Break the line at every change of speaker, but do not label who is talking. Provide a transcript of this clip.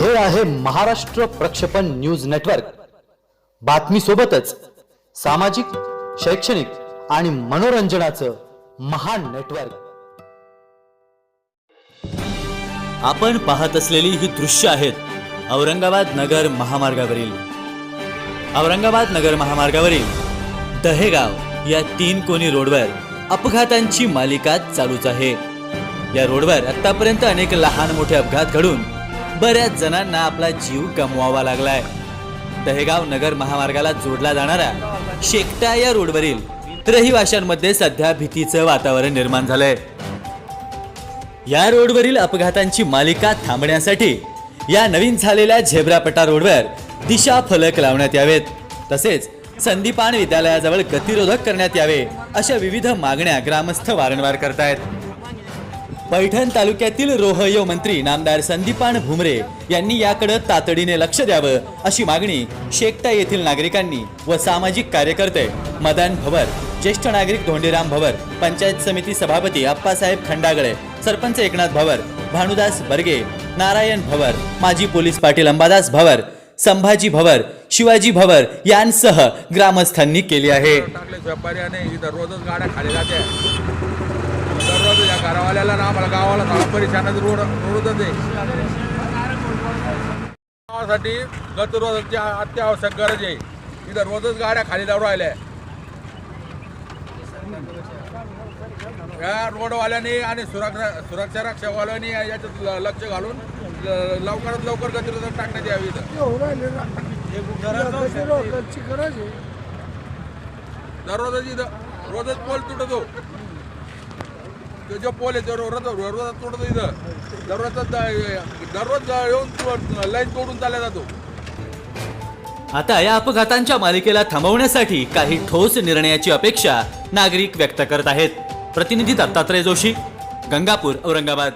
हे आहे महाराष्ट्र प्रक्षेपण न्यूज नेटवर्क. बातमी सोबतच सामाजिक शैक्षणिक आणि मनोरंजनाचं महान नेटवर्क. आपण पाहत असलेली ही दृश्य आहेत औरंगाबाद नगर महामार्गावरील. औरंगाबाद नगर महामार्गावरील दहेगाव या तीन कोणी रोडवर अपघातांची मालिका चालूच आहे. या रोडवर आतापर्यंत अनेक लहान मोठे अपघात घडून बऱ्याच जणांना आपला जीव गमवावा लागलाय. दहेगाव नगर महामार्गाला जोडला जाणारा शेकटा या रोडवरील रहिवाशांमध्ये सध्या भीतीचं वातावरण निर्माण झालंय. या रोडवरील अपघातांची मालिका थांबण्यासाठी या नवीन झालेल्या झेब्रापटा रोडवर दिशा फलक लावण्यात यावेत. तसेच संदीपान विद्यालयाजवळ गतिरोधक करण्यात यावे अशा विविध मागण्या ग्रामस्थ वारंवार करतायत. पैठण तालुक्यातील रोहयो मंत्री नामदार संदीपान भुमरे यांनी याकडे तातडीने लक्ष द्यावं अशी मागणी शेकटा येथील नागरिकांनी व सामाजिक कार्यकर्ते मदन भवर ज्येष्ठ नागरिक धोंडीराम भवर पंचायत समिती सभापती अप्पासाहेब खंडागळे सरपंच एकनाथ भवर भानुदास बर्गे नारायण भवर माजी पोलीस पाटील अंबादास भवर संभाजी भवर शिवाजी भवर यांसह ग्रामस्थांनी केली आहे
टाकल्याशिवाय पर्याय नाही इथं रोजच गाड्या खाली जात्या दररोज या घरावाल्याला ना आम्हाला गावाला थोडा परेशानाचं रोड रोडच आहे. गावासाठी गतरोजची अत्यावश्यक गरज आहे. इथं रोजच गाड्या खाली जाऊ राहिल्या. या रोडवाल्यांनी आणि सुरक्षा सुरक्षा रक्षकवाल्यांनी याच्यात लक्ष घालून लवकरात लवकर गतिरोधक टाकण्यात यावी इथं. दररोजच इथं रोजच पोल तुटतो. तो जो पोल आहे तो रोज इथं. दररोज दररोज येऊन लाईन तोडून चालला जातो.
आता या अपघातांच्या मालिकेला थांबवण्यासाठी काही ठोस निर्णयाची अपेक्षा नागरिक व्यक्त करत आहेत. प्रतिनिधी दत्तात्रय जोशी गंगापूर औरंगाबाद.